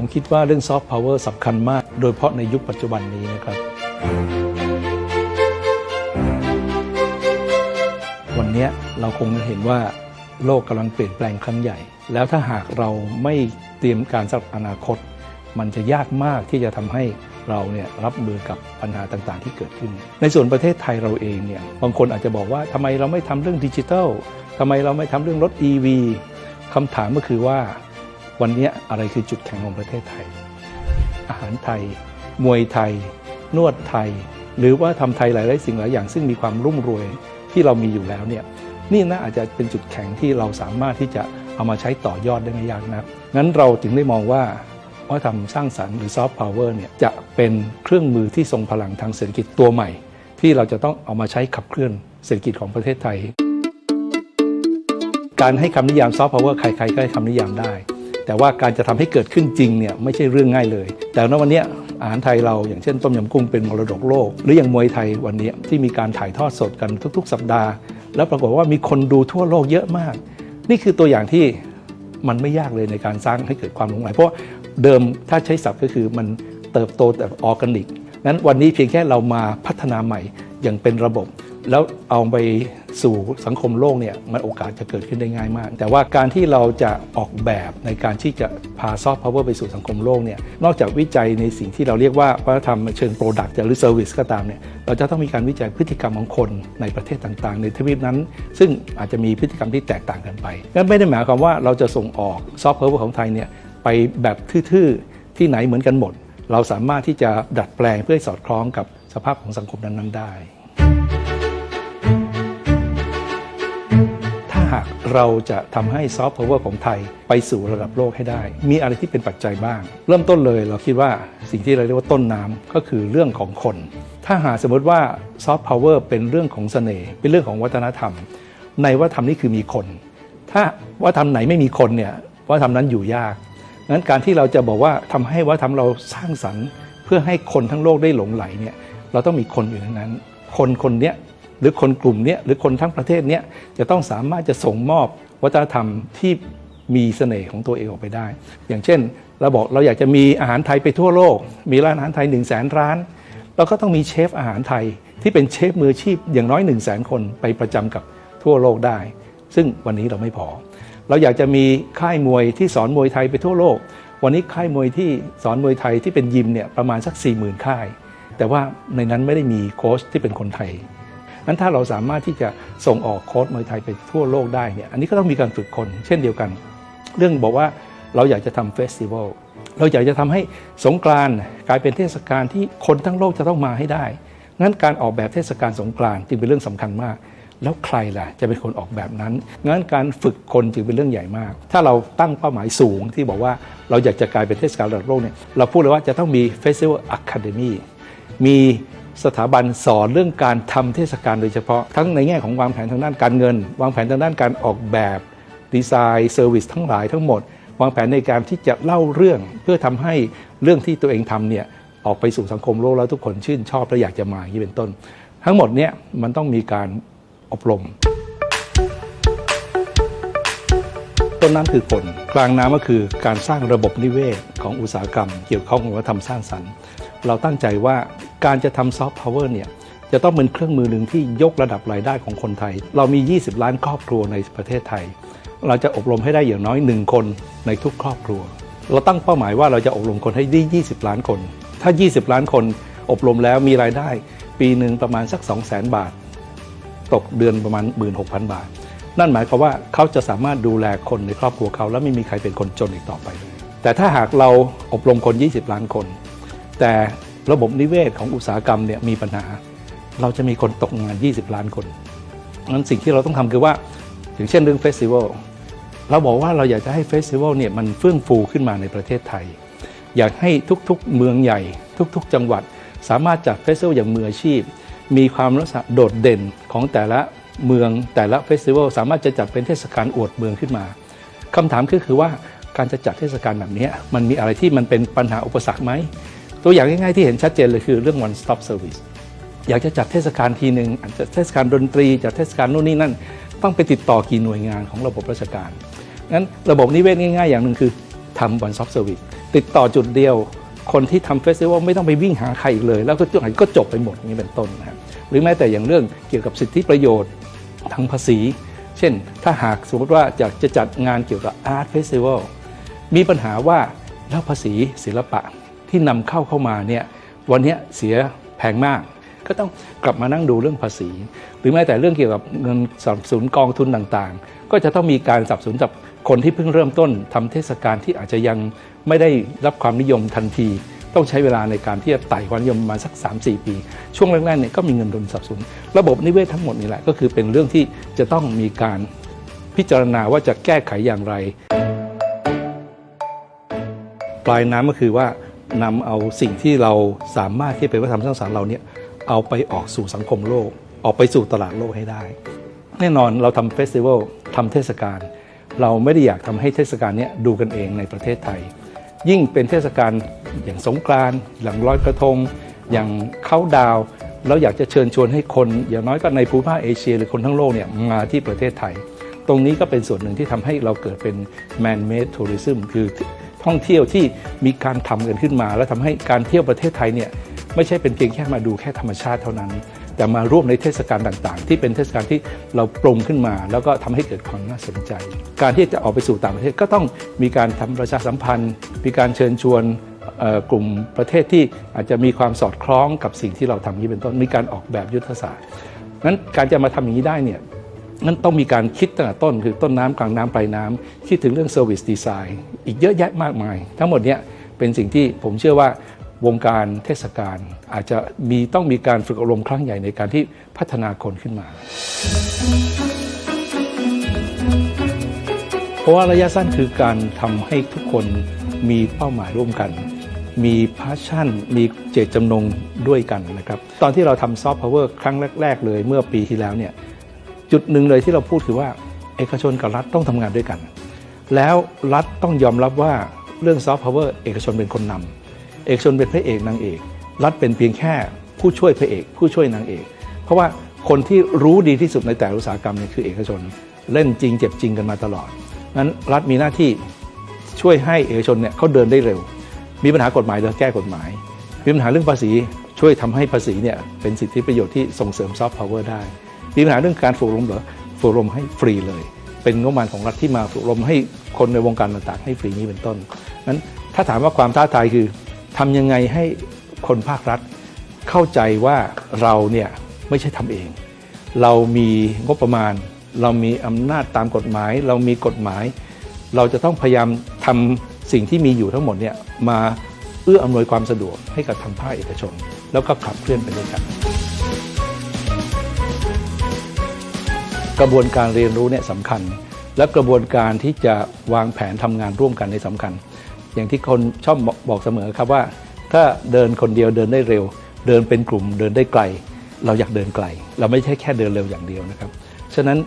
ผมคิดว่าเรื่องซอฟต์พาวเวอร์สำคัญมาก โดยเฉพาะในยุคปัจจุบันนี้นะครับ วันนี้เราคงเห็นว่าโลกกำลังเปลี่ยนแปลงครั้งใหญ่ แล้วถ้าหากเราไม่เตรียมการสำหรับอนาคต มันจะยากมากที่จะทำให้เราเนี่ยรับมือกับปัญหาต่างๆ ที่เกิดขึ้น ในส่วนประเทศไทยเราเองเนี่ยบางคนอาจจะบอกว่าทำไมเราไม่ทำเรื่องดิจิทัลทำไมเราไม่ทำเรื่องรถ EV คำถามก็คือว่า วันนี้อะไรคือจุดแข็งของประเทศไทย อาหารไทย มวยไทย นวดไทย หรือว่าทำไทยหลายๆสิ่งหลายอย่าง ซึ่งมีความรุ่มรวยที่เรามีอยู่แล้วเนี่ยนี่น่าอาจจะเป็นจุดแข็งที่เราสามารถที่จะเอามาใช้ต่อยอดได้ไม่ยากนักงั้นเราจึงได้มองว่าวัฒนธรรมสร้างสรรค์หรือซอฟต์พาวเวอร์เนี่ยจะเป็นเครื่องมือที่ทรงพลังทางเศรษฐกิจตัวใหม่ ที่เราจะต้องเอามาใช้ขับเคลื่อนเศรษฐกิจของประเทศไทย การให้คำนิยามซอฟต์พาวเวอร์ใครๆก็ให้คำนิยามได้ แต่ว่าการจะทำให้เกิดขึ้นจริงเนี่ยไม่ใช่เรื่องง่ายเลย แต่ณวันนี้อาหารไทยเราอย่างเช่นต้มยำกุ้งเป็นมรดกโลก หรืออย่างมวยไทยวันนี้ที่มีการถ่ายทอดสดกันทุก ๆ สัปดาห์ แล้วปรากฏว่ามีคนดูทั่วโลกเยอะมาก นี่คือตัวอย่างที่มันไม่ยากเลยในการสร้างให้เกิดความหลงใหลเพราะเดิมถ้าใช้ศัพท์ก็คือมันเติบโตแบบออร์แกนิกนั้นวันนี้เพียงแค่เรามาพัฒนาใหม่อย่างเป็นระบบ แล้วเอาไปสู่สังคมโลกเนี่ยมันโอกาสจะเกิดขึ้นได้ง่ายมาก แต่ว่าการที่เราจะออกแบบในการที่จะพาซอฟต์พาวเวอร์ไปสู่สังคมโลกเนี่ยนอกจากวิจัยในสิ่งที่เราเรียกว่าวัฒนธรรมเชิงโปรดักต์หรือเซอร์วิสก็ตามเนี่ยเราจะต้องมีการวิจัยพฤติกรรมของคนในประเทศต่างๆ ในทวีปนั้น ซึ่งอาจจะมีพฤติกรรมที่แตกต่างกันไปนั่นไม่ได้หมายความว่าเราจะส่งออกซอฟต์พาวเวอร์ของไทยเนี่ยไปแบบทื่อๆที่ไหนเหมือนกันหมด เราสามารถที่จะดัดแปลงเพื่อให้สอดคล้องกับสภาพของสังคมนั้นๆได้ากเราจะทำให้ซอฟต์พาวเวอร์ของไทยไปสู่ระดับโลกให้ได้ มีอะไรที่เป็นปัจจัยบ้าง เริ่มต้นเลยเราคิดว่าสิ่งที่เราเรียกว่าต้นน้ำก็คือเรื่องของคน ถ้าหาสมมติว่าซอฟต์พาวเวอร์เป็นเรื่องของเสน่ห์เป็นเรื่องของวัฒนธรรม ในวัฒนธรรมนี่คือมีคน ถ้าวัฒนธรรมไหนไม่มีคนเนี่ยวัฒนธรรมนั้นอยู่ยากงั้นการที่เราจะบอกว่าทำให้วัฒนธรรมเราสร้างสรรค์ เพื่อให้คนทั้งโลกได้หลงไหลเนี่ยเราต้องมีคนอยู่ในนั้น คนคนเนี้ย หรือคนกลุ่มเนี้ยหรือคนทั้งประเทศเนี้ยจะต้องสามารถจะส่งมอบวัฒนธรรมที่มีเสน่ห์ของตัวเองออกไปได้ อย่างเช่น เราบอกเราอยากจะมีอาหารไทยไปทั่วโลก มีร้านอาหารไทย1นึ่งแสนร้าน เราก็ต้องมีเชฟอาหารไทยที่เป็นเชฟมืออาชีพอย่างน้อย1นึ่งแสนคนไปประจำกับทั่วโลกได้ ซึ่งวันนี้เราไม่พอ เราอยากจะมีค่ายมวยที่สอนมวยไทยไปทั่วโลก วันนี้ค่ายมวยที่สอนมวยไทยที่เป็นยิมเนี่ยประมาณสัก4 0,000ค่าย แต่ว่าในนั้นไม่ได้มีโค้ชที่เป็นคนไทย นั้นถ้าเราสามารถที่จะส่งออกโค้ชมวยไทยไปทั่วโลกได้เนี่ยอันนี้ก็ต้องมีการฝึกคน เช่นเดียวกัน เรื่องบอกว่าเราอยากจะทำเฟสติวัลเราอยากจะทำให้สงกรานกลายเป็นเทศกาลที่คนทั้งโลกจะต้องมาให้ได้ งั้นการออกแบบเทศกาลสงกรานจึงเป็นเรื่องสำคัญมาก แล้วใครล่ะจะเป็นคนออกแบบนั้น งั้นการฝึกคนจึงเป็นเรื่องใหญ่มาก ถ้าเราตั้งเป้าหมายสูงที่บอกว่าเราอยากจะกลายเป็นเทศกาลระดับโลกเนี่ย เราพูดเลยว่าจะต้องมี Festival Academy มี สถาบันสอนเรื่องการทำเทศกาลโดยเฉพาะทั้งในแง่ของวางแผนทางด้านการเงิน วางแผนทางด้านการออกแบบดีไซน์เซอร์วิสทั้งหลายทั้งหมด วางแผนในการที่จะเล่าเรื่องเพื่อทำให้เรื่องที่ตัวเองทำเนี่ยออกไปสู่สังคมโลกแล้วทุกคนชื่นชอบและอยากจะมาอย่างนี้เป็นต้น ทั้งหมดเนี่ยมันต้องมีการอบรม ต้นน้ำคือคนกลางน้ำก็คือการสร้างระบบนิเวศของอุตสาหกรรม เกี่ยวข้องกับวัฒนธรรมสร้างสรรค์ เราตั้งใจว่า การจะทำซอฟต์พาวเวอร์เนี่ยจะต้องเป็นเครื่องมือหนึ่งที่ยกระดับรายได้ของคนไทย เรามี 20 ล้านครอบครัวในประเทศไทย เราจะอบรมให้ได้อย่างน้อย1คนในทุกครอบครัว เราตั้งเป้าหมายว่าเราจะอบรมคนให้ได้ 20 ล้านคน ถ้า 20 ล้านคนอบรมแล้วมีรายได้ ปีหนึ่งประมาณสัก 2 0 0 0 0 0 บาท ตกเดือนประมาณ 16,000 บาท นั่นหมายความว่าเขาจะสามารถดูแลคนในครอบครัวเขา และไม่มีใครเป็นคนจนอีกต่อไปเลยแต่ถ้าหากเราอบรมคน 20 ล้านคน แต่ ระบบนิเวศของอุตสาหกรรมเนี่ยมีปัญหา เราจะมีคนตกงาน 20 ล้านคนงั้นสิ่งที่เราต้องทำคือว่าอย่างเช่นเรื่องเฟสติวัลเราบอกว่าเราอยากจะให้เฟสติวัลเนี่ยมันเฟื่องฟูขึ้นมาในประเทศไทย อยากให้ทุกๆเมืองใหญ่ ทุกๆ จังหวัด สามารถจัดเฟสติวัลอย่างมืออาชีพ มีความลักษณะโดดเด่นของแต่ละเมืองแต่ละเฟสติวัลสามารถจะจัดเป็นเทศกาลอวดเมืองขึ้นมาคำถามก็คือว่าการจะจัดเทศกาลแบบนี้มันมีอะไรที่มันเป็นปัญหาอุปสรรคไหม ตัวอย่างง่ายๆที่เห็นชัดเจนเลยคือเรื่อง one stop service อยากจะจัดเทศกาลทีหนึ่งอาจจะเทศกาลดนตรีจัดเทศกาลนู่นนี่นั่น ต้องไปติดต่อกี่หน่วยงานของระบบราชการงั้นระบบนิเวศง่ายๆ อย่างหนึ่งคือทำ one stop service ติดต่อจุดเดียว คนที่ทำเฟสติวัลไม่ต้องไปวิ่งหาใครอีกเลย แล้วก็จุดไหนก็จบไปหมดอย่างนี้เป็นต้นนะครับหรือแม้แต่อย่างเรื่องเกี่ยวกับสิทธิประโยชน์ทางภาษี เช่น ถ้าหากสมมติว่าอยากจะจัดงานเกี่ยวกับอาร์ตเฟสติวัลมีปัญหาว่าแล้วภาษีศิลปะ ที่นำเข้าเข้ามาเนี่ยวันนี้เสียแพงมาก ก็ต้องกลับมานั่งดูเรื่องภาษี หรือแม้แต่เรื่องเกี่ยวกับเงินสนับสนุนกองทุนต่างๆ ก็จะต้องมีการสนับสนุนกับคนที่เพิ่งเริ่มต้นทำเทศกาลที่อาจจะยังไม่ได้รับความนิยมทันที ต้องใช้เวลาในการที่จะไต่ความนิยมมาสัก 3-4 ปี ช่วงแรกๆเนี่ยก็มีเงินทุนสนับสนุนระบบนิเวศทั้งหมดนี่แหละก็คือเป็นเรื่องที่จะต้องมีการพิจารณาว่าจะแก้ไขอย่างไร ปลายน้ำก็คือว่า นำเอาสิ่งที่เราสามารถที่เป็นวัฒนธรรมสร้างสรรค์เราเนี่ยเอาไปออกสู่สังคมโลก ออกไปสู่ตลาดโลกให้ได้ แน่นอนเราทำเฟสติวัลทำเทศกาลเราไม่ได้อยากทำให้เทศกาลเนี้ยดูกันเองในประเทศไทย ยิ่งเป็นเทศกาลอย่างสงกรานต์หลังร้อยกระทง อย่างเข้าดาวเราอยากจะเชิญชวนให้คนอย่างน้อยก็ในภูมิภาคเอเชีย หรือคนทั้งโลกเนี่ยมาที่ประเทศไทย ตรงนี้ก็เป็นส่วนหนึ่งที่ทำให้เราเกิดเป็น man made tourism คือ ท่องเที่ยวที่มีการทำกันขึ้นมา แล้วทำให้การเที่ยวประเทศไทยเนี่ยไม่ใช่เป็นเพียงแค่มาดูแค่ธรรมชาติเท่านั้น แต่มาร่วมในเทศกาลต่างๆ ที่เป็นเทศกาลที่เราปรุงขึ้นมา แล้วก็ทำให้เกิดความน่าสนใจ การที่จะออกไปสู่ต่างประเทศก็ต้องมีการทำประชาสัมพันธ์ มีการเชิญชวนกลุ่มประเทศที่อาจจะมีความสอดคล้องกับสิ่งที่เราทำนี้เป็นต้นมีการออกแบบยุทธศาสตร์นั้นการจะมาทำอย่างนี้ได้เนี่ย นั่นต้องมีการคิดตั้งแต่ต้นคือต้นน้ำกลางน้ำปลายน้ำคิดถึงเรื่อง Service Design อีกเยอะแยะมากมาย ทั้งหมดเนี้ยเป็นสิ่งที่ผมเชื่อว่าวงการเทศกาลอาจจะมีต้องมีการฝึกอบรมครั้งใหญ่ในการที่พัฒนาคนขึ้นมา เพราะว่าระยะสั้นคือการทำให้ทุกคนมีเป้าหมายร่วมกัน มีพาชั่น มีเจตจำนงด้วยกันนะครับ ตอนที่เราทำซอฟต์พาวเวอร์ครั้งแรก ๆ เลยเมื่อปีที่แล้วเนี่ย จุดหนึ่งเลยที่เราพูดคือว่าเอกชนกับรัฐต้องทำงานด้วยกัน แล้วรัฐต้องยอมรับว่าเรื่องซอฟต์พาวเวอร์เอกชนเป็นคนนำเอกชนเป็นพระเอกนางเอก รัฐเป็นเพียงแค่ผู้ช่วยพระเอก ผู้ช่วยนางเอก เพราะว่าคนที่รู้ดีที่สุดในแต่ละอุตสาหกรรมเนี่ยคือเอกชนเล่นจริงเจ็บจริงกันมาตลอดนั้นรัฐมีหน้าที่ช่วยให้เอกชนเนี่ยเขาเดินได้เร็ว มีปัญหากฎหมายเราแก้กฎหมาย มีปัญหาเรื่องภาษีช่วยทำให้ภาษีเนี่ยเป็นสิทธิประโยชน์ที่ส่งเสริมซอฟต์พาวเวอร์ได้ มีปัญหาเรื่องการฝึกอบรมเหรอฝึกอบรมให้ฟรีเลย เป็นงบประมาณของรัฐที่มาฝึกอบรมให้คนในวงการต่างๆ ให้ฟรีนี้เป็นต้นนั้นถ้าถามว่าความท้าทายคือทำยังไงให้คนภาครัฐ เข้าใจว่าเราเนี่ยไม่ใช่ทำเอง เรามีงบประมาณ เรามีอำนาจตามกฎหมาย เรามีกฎหมาย เราจะต้องพยายามทำสิ่งที่มีอยู่ทั้งหมดเนี่ยมาเอื้ออำนวยความสะดวกให้กับทางภาคเอกชน แล้วก็ขับเคลื่อนไปด้วยกัน กระบวนการเรียนรู้เนี่ยสำคัญ และกระบวนการที่จะวางแผนทำงานร่วมกันในยสำคัญ อย่างที่คนชอบบอกเสมอครับว่า ถ้าเดินคนเดียวเดินได้เร็ว เดินเป็นกลุ่มเดินได้ไกล เราอยากเดินไกล เราไม่ใช่แค่เดินเร็วอย่างเดียวนะครับฉะนั้น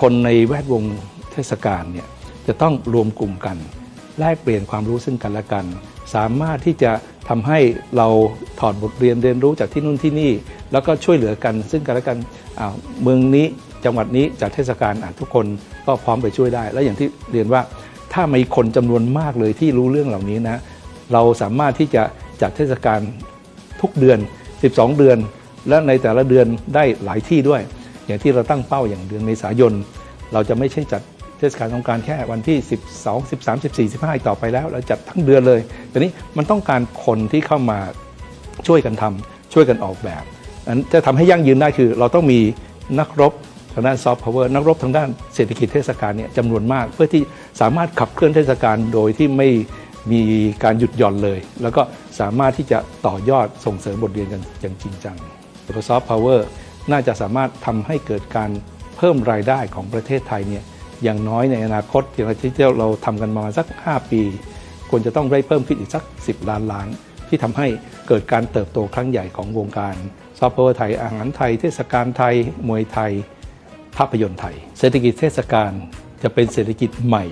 คนในแวดวงเทศกาลเนี่ยจะต้องรวมกลุ่มกันแลกเปลี่ยนความรู้ซึ่งกันและกัน สามารถที่จะทำให้เราถอดบทเรียนเรียนรู้จากที่นู่นที่นี่ แล้วก็ช่วยเหลือกันซึ่งกันและกันเมืองนี้ จังหวัดนี้จัดเทศกาลทุกคนก็พร้อมไปช่วยได้ และอย่างที่เรียนว่าถ้ามีคนจำนวนมากเลยที่รู้เรื่องเหล่านี้นะเราสามารถที่จะจัดเทศกาลทุกเดือน 12 เดือน และในแต่ละเดือนได้หลายที่ด้วย อย่างที่เราตั้งเป้าอย่างเดือนเมษายน เราจะไม่ใช่จัดเทศกาลสงการแค่วันที่ 12 13 14 15อีกต่อไปแล้วเราจัดทั้งเดือนเลยแต่นี้มันต้องการคนที่เข้ามาช่วยกันทำช่วยกันออกแบบอันจะทำให้ยั่งยืนได้คือ เราต้องมีนักรบ ทางด้านซอฟต์พาวเวอร์นักรบทางด้านเศรษฐกิจเทศกาลเนี่ยจำนวนมาก เพื่อที่สามารถขับเคลื่อนเทศกาลโดยที่ไม่มีการหยุดหย่อนเลย แล้วก็สามารถที่จะต่อยอดส่งเสริมบทเรียนกันอย่างจริงจัง Microsoft Power น่าจะสามารถทำให้เกิดการเพิ่มรายได้ของประเทศไทยเนี่ยอย่างน้อยในอนาคตอย่างที่เราทำกันมาสัก 5 ปีควรจะต้องได้เพิ่มขึ้นอีกสัก 10 ล้านล้าน ที่ทำให้เกิดการเติบโตครั้งใหญ่ของวงการซอฟต์แวร์ไทยอาหารไทย เทศกาลไทยมวยไทย ภาพยนตร์ไทย เศรษฐกิจเทศกาลจะเป็นเศรษฐกิจใหม่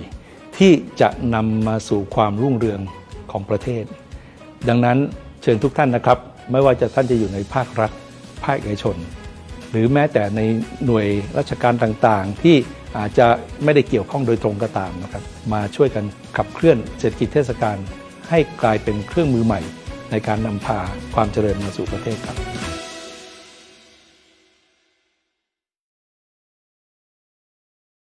ที่จะนำมาสู่ความรุ่งเรืองของประเทศ ดังนั้นเชิญทุกท่านนะครับ ไม่ว่าจะท่านจะอยู่ในภาครัฐ ภาคเอกชน หรือแม้แต่ในหน่วยราชการต่างๆ ที่อาจจะไม่ได้เกี่ยวข้องโดยตรงก็ตามนะครับมาช่วยกันขับเคลื่อนเศรษฐกิจเทศกาลให้กลายเป็นเครื่องมือใหม่ ในการนำพาความเจริญมาสู่ประเทศครับ